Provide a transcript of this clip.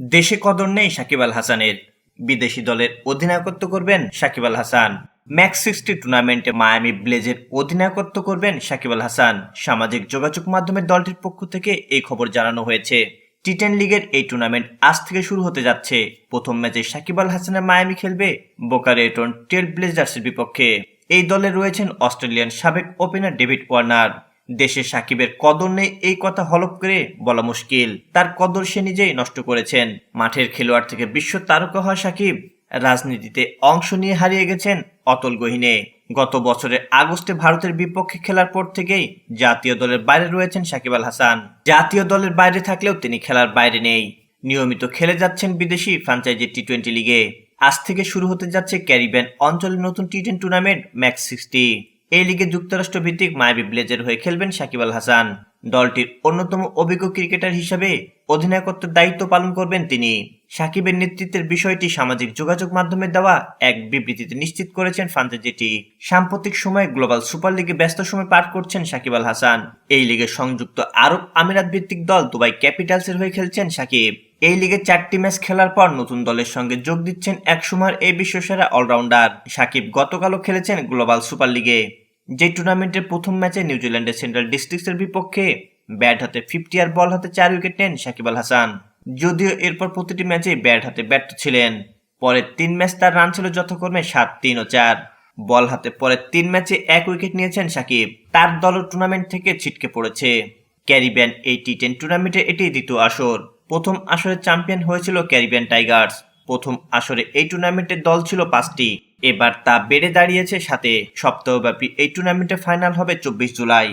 দেশে কদর নেই সাকিব আল হাসানের। বিদেশি দলের অধিনায়কত্ব করবেন সাকিব আল হাসান। ম্যাক্স সিক্সটি টুর্নামেন্টে মায়ামি ব্লেজের অধিনায়কত্ব করবেন সাকিব আল হাসান। সামাজিক যোগাযোগ মাধ্যমে দলটির পক্ষ থেকে এই খবর জানানো হয়েছে। টি টেন লিগের এই টুর্নামেন্ট আজ থেকে শুরু হতে যাচ্ছে। প্রথম ম্যাচে সাকিব আল হাসানের মায়ামি খেলবে বোকারেটন টেল ব্লেজার্সের বিপক্ষে। এই দলে রয়েছেন অস্ট্রেলিয়ান সাবেক ওপেনার ডেভিড ওয়ার্নার। দেশে সাকিবের কদর নেই এই কথা হলপ করে বলা মুশকিল। তার কদর সে নিজেই নষ্ট করেছেন। মাঠের খেলোয়াড় থেকে বিশ্ব তারকা হওয়া সাকিব রাজনীতিতে অংশ নিয়ে হারিয়ে গেছেন অতল গহিনে। গত বছরের আগস্টে ভারতের বিপক্ষে খেলার পর থেকেই জাতীয় দলের বাইরে রয়েছেন সাকিব আল হাসান। জাতীয় দলের বাইরে থাকলেও তিনি খেলার বাইরে নেই। নিয়মিত খেলে যাচ্ছেন বিদেশি ফ্রাঞ্চাইজি টি টোয়েন্টি লিগে। আজ থেকে শুরু হতে যাচ্ছে ক্যারিবিয়ান অঞ্চলের নতুন টি টেন টুর্নামেন্ট ম্যাক্স সিক্সটি। এই লিগে যুক্তরাষ্ট্র ভিত্তিক মায়াবী ব্লেজের হয়ে খেলবেন সাকিব আল হাসান। দলটির অন্যতম অভিজ্ঞ ক্রিকেটার হিসেবে অধিনায়কত্বের দায়িত্ব পালন করবেন তিনি। সাকিবের নেতৃত্বের বিষয়টি সামাজিক যোগাযোগ মাধ্যমে দেওয়া এক বিবৃতিতে নিশ্চিত করেছেন ফ্রাঞ্চাইজিটি সাম্প্রতিক সময়ে গ্লোবাল সুপার লিগে ব্যস্ত সময় পার করছেন সাকিব আল হাসান। এই লিগে সংযুক্ত আরব আমিরাত ভিত্তিক দল দুবাই ক্যাপিটালসের হয়ে খেলছেন সাকিব। এই লিগে চারটি ম্যাচ খেলার পর নতুন দলের সঙ্গে যোগ দিচ্ছেন একসময়ের এই বিশ্বসেরা অলরাউন্ডার। সাকিব গতকালও খেলেছেন গ্লোবাল সুপার লিগে। যে টুর্নামেন্টের প্রথম ম্যাচে নিউজিল্যান্ডের সেন্ট্রাল ডিস্ট্রিক্টসের বিপক্ষে ব্যাট হাতে ফিফটি আর বল হাতে চার উইকেট নেন সাকিব আল হাসান। যদিও এরপর প্রতিটি ম্যাচে ব্যাট হাতে ব্যর্থ ছিলেন। পরের তিন ম্যাচ তার রান ছিল যথাক্রমে সাত, তিন ও চার। বল হাতে পরের তিন ম্যাচে এক উইকেট নিয়েছেন সাকিব। তার দল টুর্নামেন্ট থেকে ছিটকে পড়েছে। ক্যারিবিয়ান এই টি টেন টুর্নামেন্টে এটি দ্বিতীয় আসর। প্রথম আসরে চ্যাম্পিয়ন হয়েছিল ক্যারিবিয়ান টাইগার্স। প্রথম আসরে এই টুর্নামেন্টের দল ছিল পাঁচটি। এবার তা বেড়ে দাঁড়িয়েছে সাথে সপ্তাহব্যাপী এই টুর্নামেন্টের ফাইনাল হবে চব্বিশ জুলাই।